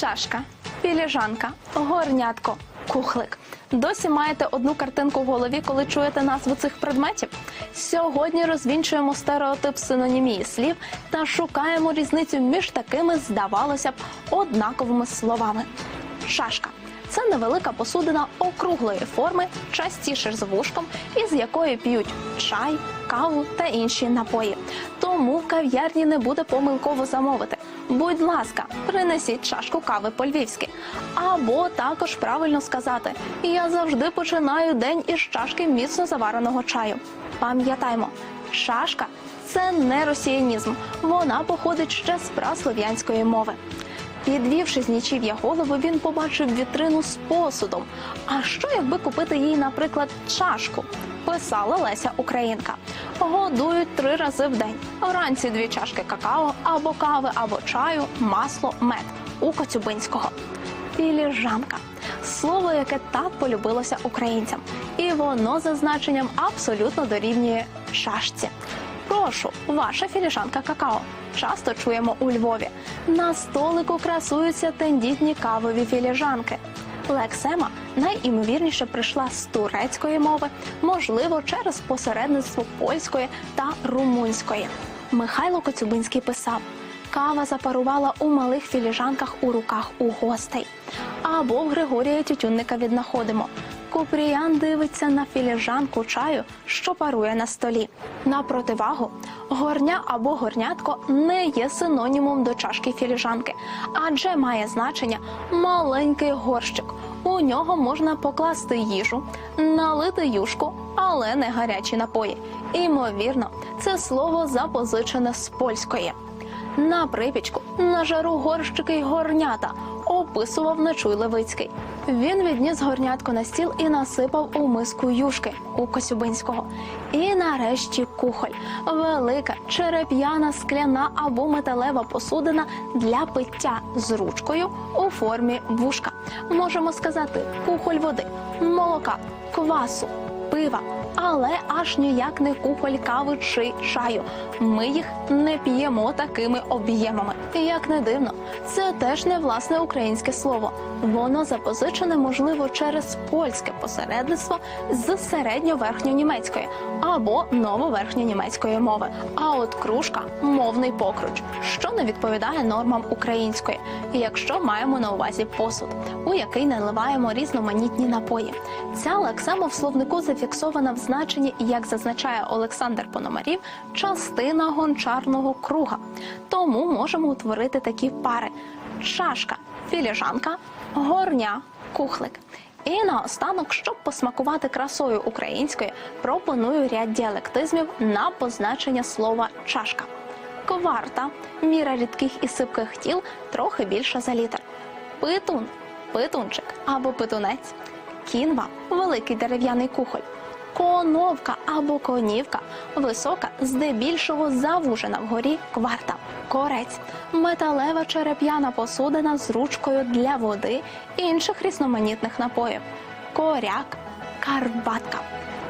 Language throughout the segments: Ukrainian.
Чашка, філіжанка, горнятко, кухлик. Досі маєте одну картинку в голові, коли чуєте назву цих предметів? Сьогодні розвінчуємо стереотип синонімії слів та шукаємо різницю між такими, здавалося б, однаковими словами. Чашка. Це невелика посудина округлої форми, частіше з вушком, із якої п'ють чай, каву та інші напої. Тому в кав'ярні не буде помилково замовити. Будь ласка, принесіть чашку кави по-львівськи. Або також правильно сказати: я завжди починаю день із чашки міцно завареного чаю. Пам'ятаймо, чашка це не росіянізм, вона походить ще з праслов'янської мови. Підвівши з нічів'я голову, він побачив вітрину з посудом. А що якби купити їй, наприклад, чашку? Писала Леся Українка. Годують три рази в день. Вранці дві чашки какао, або кави, або чаю, масло, мед у Коцюбинського. Філіжанка слово, яке так полюбилося українцям, і воно за значенням абсолютно дорівнює чашці. Прошу, ваша філіжанка какао. Часто чуємо у Львові. На столику красуються тендітні кавові філіжанки. Лексема найімовірніше прийшла з турецької мови, можливо, через посередництво польської та румунської. Михайло Коцюбинський писав: кава запарувала у малих філіжанках у руках у гостей. Або в Григорія Тютюнника віднаходимо. Купріян дивиться на філіжанку чаю, що парує на столі. На противагу, горня або горнятко не є синонімом до чашки філіжанки, адже має значення маленький горщик. У нього можна покласти їжу, налити юшку, але не гарячі напої. Імовірно, це слово запозичене з польської. На припічку на жару горщики й горнята описував Нечуй Левицький. Він відніс горнятко на стіл і насипав у миску юшки у Косюбинського. І нарешті кухоль велика череп'яна скляна або металева посудина для пиття з ручкою у формі вушка. Можемо сказати кухоль води, молока, квасу, пива. Але аж ніяк не кухоль кави чи чаю. Ми їх не п'ємо такими об'ємами. Як не дивно, це теж не власне українське слово. Воно запозичене, можливо, через польське посередництво з середньо-верхньонімецької або нововерхньонімецької мови. А от кружка мовний покруч, що не відповідає нормам української, якщо маємо на увазі посуд, у який наливаємо різноманітні напої. Ця лексема в словнику зафіксована в значенні, як зазначає Олександр Пономарів, частина гончарного круга. Тому можемо утворити такі пари: чашка, філіжанка, горня, кухлик. І наостанок, щоб посмакувати красою української, пропоную ряд діалектизмів на позначення слова чашка. Кварта міра рідких і сипких тіл трохи більша за літр. Питун питунчик або питунець. Кінва великий дерев'яний кухоль. Коновка або конівка висока, здебільшого завужена вгорі кварта. Корець металева череп'яна посудина з ручкою для води і інших різноманітних напоїв. Коряк, карбатка.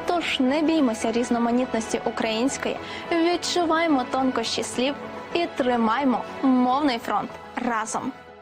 Тож не біймося різноманітності української, відчуваймо тонкощі слів і тримаймо мовний фронт разом.